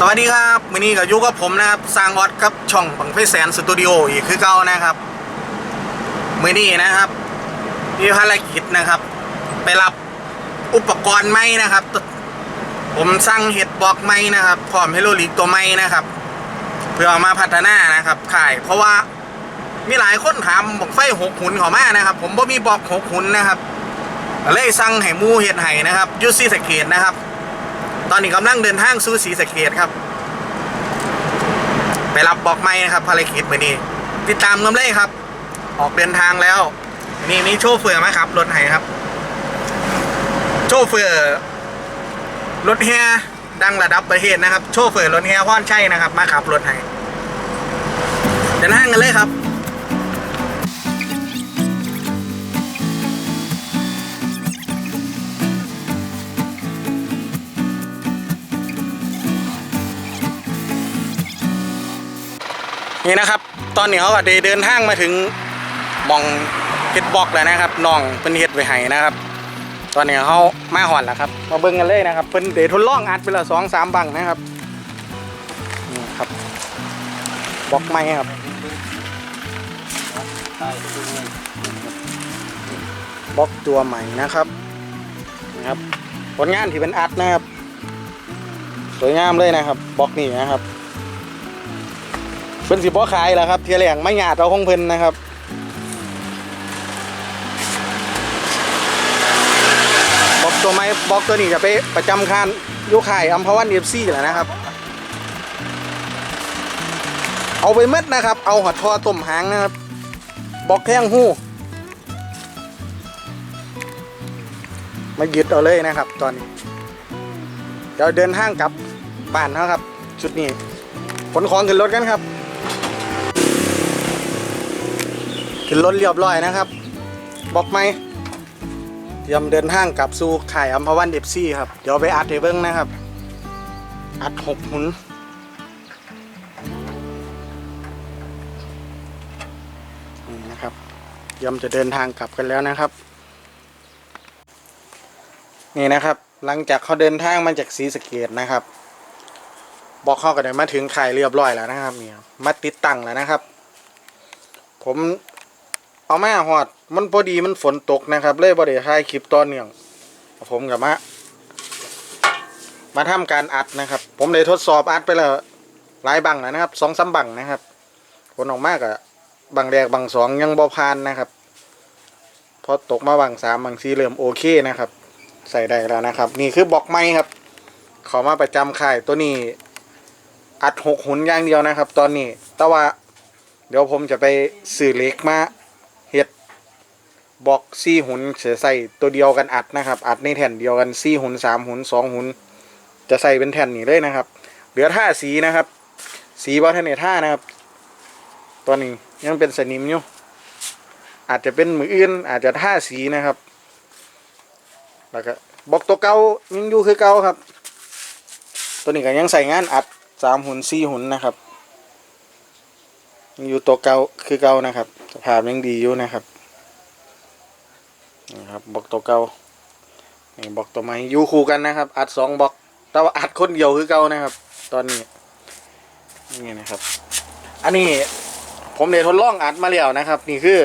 สวัสดีครับวันนี้กับยุกับผมนะครับสร้างวัดกับช่องบังไฟแสนสตูดิโออีกคือเก่านะครับมือนี้นะครับมีภารกิจนะครับ ไปรับอุปกรณ์ไม้นะครับ ผมสั่งเห็ดบล็อกไม้นะครับพร้อมเฮโลลิกตัวไม้นะครับ เพื่อมาพัฒนานะครับขายเพราะว่ามีหลายคนถามบอกไฟหกหุนขอมานะครับ ผมบ่มีบล็อกหกหุนนะครับเลยสั่งให้มูเห็ดไห้นะครับยูซี่สเกตนะครับ ตอนนี้กำลังเดินทางสู่ศรีสะเกดครับ ไปรับบอกไม้นะครับภารกิจวันนี้ ติดตามกันเลยครับ ออกเดินทางแล้ว นี่นี่โชเฟอร์มครับรถไห้ครับ โชเฟอร์รถแฮดังระดับประเทศนะครับ โชเฟอร์รถแฮพ่อนใช่นะครับ มาขับรถไห้เดินทางกันเลยครับ นี่นะครับ ตอนนี้เขาก็ได้เดินทางมาถึงหมองเฮ็ดบล็อกแล้วนะครับน้องเป็นเฮ็ดไว้ให้นะครับ ตอนนี้เขามาหอนแล้วครับ มาเบิ่งกันเลยนะครับ เพิ่นเดทดลองอัดไปและสองสามบังนะครับนี่ครับบล็อกไม้ครับบล็อกตัวใหม่นะครับนะครับผลงานที่เป็นอัดนะครับ สวยงามเลยนะครับบล็อกนี่นะครับ เพิ่นสิบ่ขายแล้วครับเทียแหลงไม่หยาดเอาของเพิ่นนะครับบอกตัวไม้บอกตัวนี้จะไปประจำคานยุคายอัมพวันเอฟซีแหละนะครับ เอาไปหมัดนะครับ เอาหัดทอต้มหางนะครับบอกแข้งหู้มายึดเอาเลยนะครับ ตอนนี้เดี๋ยวเดินทางกลับบ้านนะครับชุดนี้ขนของขึ้นรถกันครับ ขึ้นรถเรียบร้อยนะครับบอกไหมเตรียมเดินทางกลับสู่ข่ายอัมพวันเอฟซีครับ เดี๋ยวไปอัดให้เบิ้งนะครับ อัดหกหุนนี่นะครับเตรียมจะเดินทางกลับกันแล้วนะครับ นี่นะครับ หลังจากเขาเดินทางมาจากศรีสะเกดนะครับ บอกเขาก็ได้มาถึงข่ายเรียบร้อยแล้วนะครับเนี่ยมาติดตั้งแล้วนะครับ ผม เอามาหอด มันพอดีมันฝนตกนะครับ เลยบ่ได้ถ่ายคลิปตอนเนื่องผมกับมามาทำการอัดนะครับ ผมได้ทดสอบอัดไปแล้วหลายบังนะครับสองสามบังนะครับ ผลออกมากอะบังแรกบังสองยังบ่ผ่านนะครับพอตกมาบังสามบังสี่เริ่มโอเคนะครับ ใส่ได้แล้วนะครับ นี่คือบล็อกไม้ครับขอมาประจำค่ายตัวนี้อัดหกหุนอย่างเดียวนะครับ ตอนนี้แต่ว่าเดี๋ยวผมจะไปสื่อเล็กมา บอกซี่หุนเสียใส่ตัวเดียวกันอัดนะครับ อัดในแผ่นเดียวกันซี่หุนสามหุนสองหุนจะใส่เป็นแผ่นนี้เลยนะครับ เหลือท่าสีนะครับ สีบอทเนท่านะครับ ตอนนี้ยังเป็นสนิมอยู่อาจจะเป็นมืออื่น อาจจะท่าสีนะครับแล้วก็บอกตัวเก่ายังอยู่คือเก่าครับ ตัวนี้ก็ยังใส่งานอัดสามหุนสี่หุนนะครับยังอยู่ตัวเก่าคือเก่านะครับ สภาพยังดีอยู่นะครับ นี่ครับบล็อกตัวเก่านี่บอกตัวใหม่อยู่คู่กันนะครับ อัดสองบล็อก แต่ว่าอัดคนเดียวคือเก่านะครับ ตอนนี้นี่นะครับ อันนี้ผมได้ทดลองอัดมาแล้วนะครับ นี่คือ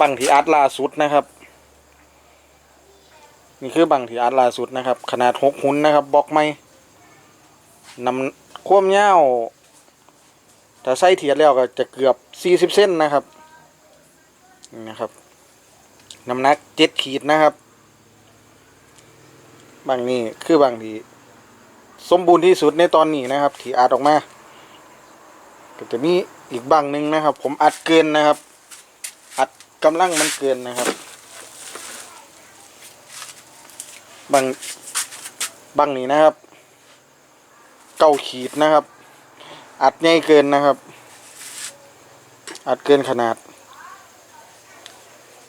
บังที่อัดล่าสุดนะครับ นี่คือบังที่อัดล่าสุดนะครับ ขนาดหกหุนนะครับบล็อกไม้นำความยาวถ้าใส่เทียดแล้วก็จะเกือบ40เส้นนะครับนี่นะครับ น้ำหนักเจ็ดขีดนะครับ บางนี้คือบางที่สมบูรณ์ที่สุดในตอนนี้นะครับ ที่อัดออกมา ก็จะมีอีกบางหนึ่งนะครับ ผมอัดเกินนะครับ อัดกำลังมันเกินนะครับ บางบางนี้นะครับ เก้าขีดนะครับ อัดใหญ่เกินนะครับ อัดเกินขนาด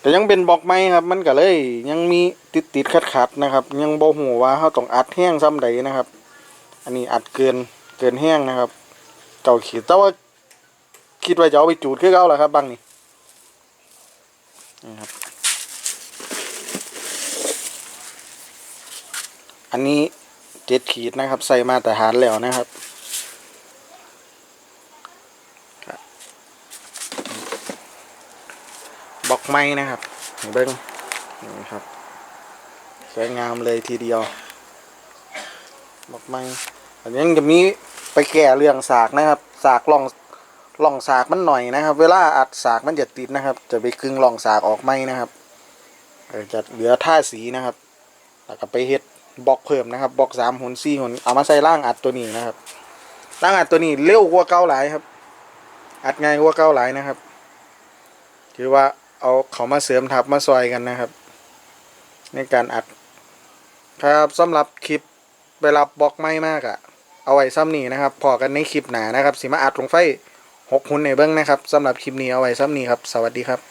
แต่ยังเป็นบอกไม้ครับ มันก็เลยยังมีติดติดขัดขัดๆนะครับ ยังบ่หูว่าเขาต้องอัดแห้งซ้ำใดนะครับ อันนี้อัดเกินเกินแห้งนะครับเก่าขีดแต่ว่าคิดว่าจะเอาไปจูดคือเอาแหละครับบางนี่นี่ครับอันนี้เจ็ดขีดนะครับ ใส่มาแตรฐานแล้วนะครับ บล็อกไม้นะครับเบิ้งนี่ครับ สวยงามเลยทีเดียวบล็อกไม้อันนี้จะมีไปแก่เรื่องสากนะครับ สากล่องล่องสากมันหน่อยนะครับ เวลาอัดสากมันจะติดนะครับ จะไปครึ่งล่องสากออกไหมนะครับจะเหลือท่าสีนะครับแล้วก็ไปเฮ็ดบล็อกเพิ่มนะครับบล็อกสามหุ่นสี่หุ่นเอามาใส่ร่างอัดตัวนี้นะครับร่างอัดตัวนี้เร็วกว่าเก่าหลายครับ อัดง่ายกว่าเก่าหลายนะครับคือว่า เอาเขามาเสริมทับมาซอยกันนะครับ ในการอัด ครับสำหรับคลิปเวลาบล็อกไม่มากอะเอาไว้ซ้ำนี้นะครับ พอกันในคลิปหนานะครับสิมาอัดลงไฟหกหุ่นในเบื้องนะครับสำหรับคลิปนี้เอาไว้ซ้ำนี้ครับ สวัสดีครับ